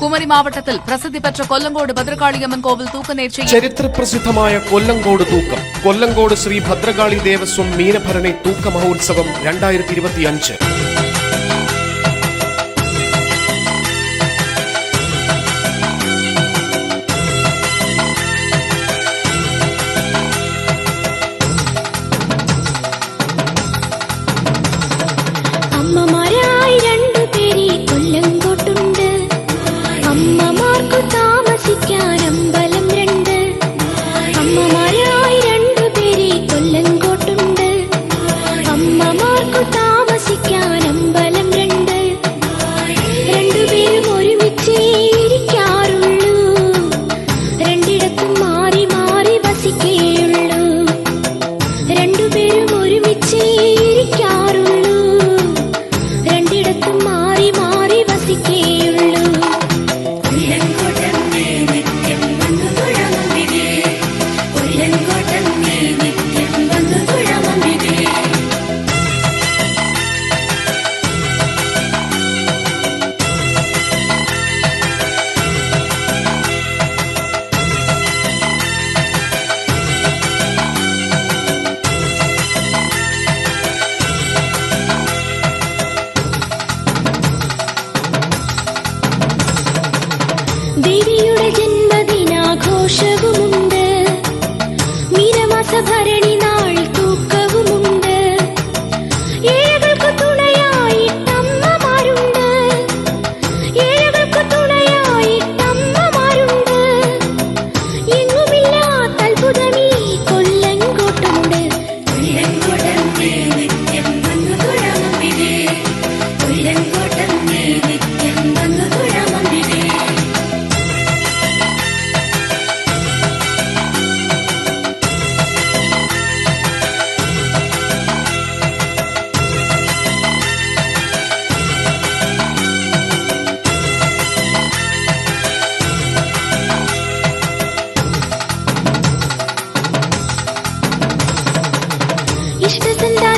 കുമരി മാവട്ടത്തിൽ പ്രസിദ്ധി പെറ്റ കൊല്ലങ്കോട് ഭദ്രകാളിയമ്മൻ കോവിൽ തൂക്കനേർച്ചയിൽ ചരിത്രപ്രസിദ്ധമായ കൊല്ലങ്കോട് തൂക്കം. കൊല്ലങ്കോട് ശ്രീ ഭദ്രകാളി ദേവസ്വം മീനഭരണി തൂക്ക മഹോത്സവം രണ്ടായിരത്തി ഇരുപത്തിയഞ്ച്. 是孤独 Doesn't